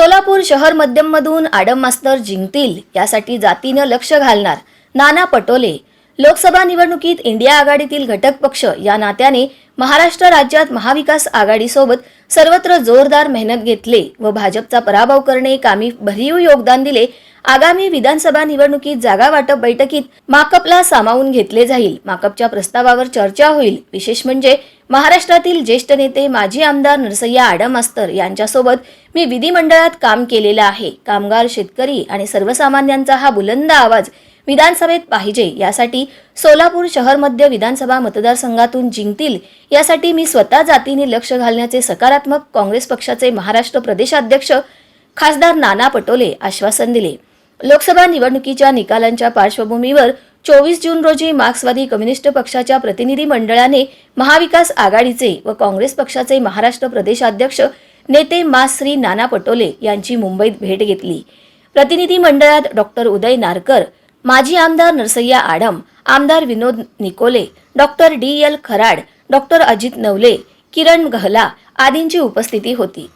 सोलापूर शहर मध्यममधून आडम मास्तर जिंकतील यासाठी जातीनं लक्ष घालणार नाना पटोले. लोकसभा निवडणुकीत इंडिया आघाडीतील घटक पक्ष या नात्याने महाराष्ट्र राज्यात महाविकास आघाडीसोबत सर्वत्र जोरदार मेहनत घेतले व भाजपचा पराभव करणे कामी भरीव योगदान दिले. आगामी विधानसभा निवडणुकीत जागा वाटप बैठकीत माकपला सामावून घेतले जाईल. माकपच्या प्रस्तावावर चर्चा होईल. विशेष म्हणजे महाराष्ट्रातील ज्येष्ठ नेते माजी आमदार नरसय्या आडमास्तर यांच्यासोबत मी विधिमंडळात काम केलेलं आहे. कामगार शेतकरी आणि सर्वसामान्यांचा हा बुलंद आवाज विधानसभेत पाहिजे. यासाठी सोलापूर शहर मध्य विधानसभा मतदारसंघातून जिंकतील. यासाठी मी स्वतः जातीने लक्ष घालण्याचे सकारात्मक काँग्रेस पक्षाचे महाराष्ट्र प्रदेशाध्यक्ष खासदार नाना पटोले आश्वासन दिले. लोकसभा निवडणुकीच्या निकालांच्या पार्श्वभूमीवर चोवीस जून रोजी मार्क्सवादी कम्युनिस्ट पक्षाच्या प्रतिनिधी मंडळाने महाविकास आघाडीचे व काँग्रेस पक्षाचे महाराष्ट्र प्रदेशाध्यक्ष नेते मा श्री नाना पटोले यांची मुंबईत भेट घेतली. प्रतिनिधी मंडळात डॉक्टर उदय नारकर माजी आमदार नरसय्या आडम आमदार Vinod Nikole doctor D L Kharad doctor Ajit Navale Kiran Gahla आदींची उपस्थिती होती.